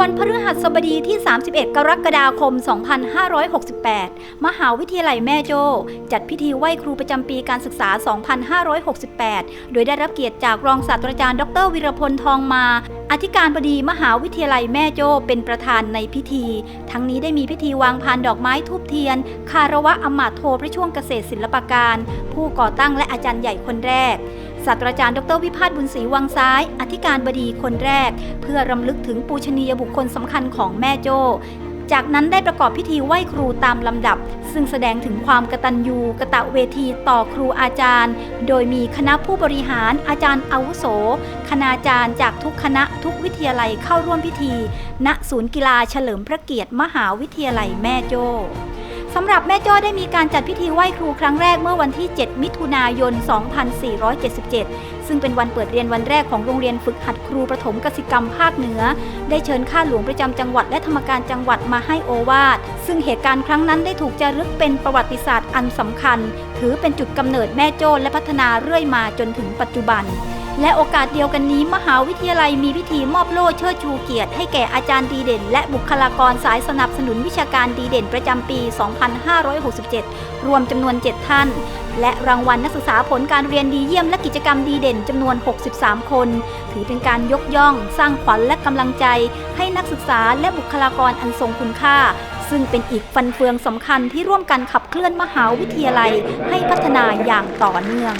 วันพฤหัสบดีที่ 31 กรกฎาคม 2568 มหาวิทยาลัยแม่โจ้จัดพิธีไหว้ครูประจำปีการศึกษา 2568 โดยได้รับเกียรติจากรองศาสตราจารย์ดรวิรพลทองมา อธิการบดีมหาวิทยาลัยแม่โจ้เป็นประธานในพิธี ทั้งนี้ได้มีพิธีวางพานดอกไม้ทูบเทียน คารวะอมาตย์โทพระช่วงเกษตรศิลปการ ผู้ก่อตั้งและอาจารย์ใหญ่คนแรก ศาสตราจารย์ ดรวิพาฒน์บุญศรีวังซ้าย อธิการบดีคนแรก เพื่อรำลึกถึงปูชนียบุคคลสำคัญของแม่โจ้จากนั้นได้ประกอบพิธีไหว้ครูตามลำดับ ซึ่งแสดงถึงความกตัญญูกะตะเวทีต่อครูอาจารย์ โดยมีคณะผู้บริหารอาจารย์อาวุโส คณาจารย์จากทุกคณะทุกวิทยาลัยเข้าร่วมพิธี ณศูนย์กีฬาเฉลิมพระเกียรติมหาวิทยาลัยแม่โจ้ สำหรับแม่โจ้ได้มีการจัดพิธีไหว้ครูครั้งแรกเมื่อวันที่ 7 มิถุนายน 2477 ซึ่งเป็นวันเปิดเรียนวันแรกของโรงเรียนฝึกหัดครูประถมกสิกรรมภาคเหนือ ได้เชิญข้าหลวงประจำจังหวัดและธรรมการจังหวัดมาให้โอวาท ซึ่งเหตุการณ์ครั้งนั้นได้ถูกจารึกเป็นประวัติศาสตร์อันสำคัญ ถือเป็นจุดกำเนิดแม่โจ้และพัฒนาเรื่อยมาจนถึงปัจจุบัน และโอกาสเดียวกันนี้มหาวิทยาลัยมีพิธีมอบโล่เชิดชูเกียรติให้แก่อาจารย์ดีเด่น และบุคลากรสายสนับสนุนวิชาการดีเด่นประจำปี 2567 รวมจำนวน 7 ท่าน และรางวัลนักศึกษาผลการเรียนดีเยี่ยมและกิจกรรมดีเด่นจำนวน 63 คน ถือเป็นการยกย่อง สร้างขวัญและกำลังใจ ให้นักศึกษาและบุคลากรอันทรงคุณค่า ซึ่งเป็นอีกฟันเฟืองสำคัญที่ร่วมกันขับเคลื่อนมหาวิทยาลัย ให้พัฒนาอย่างต่อเนื่อง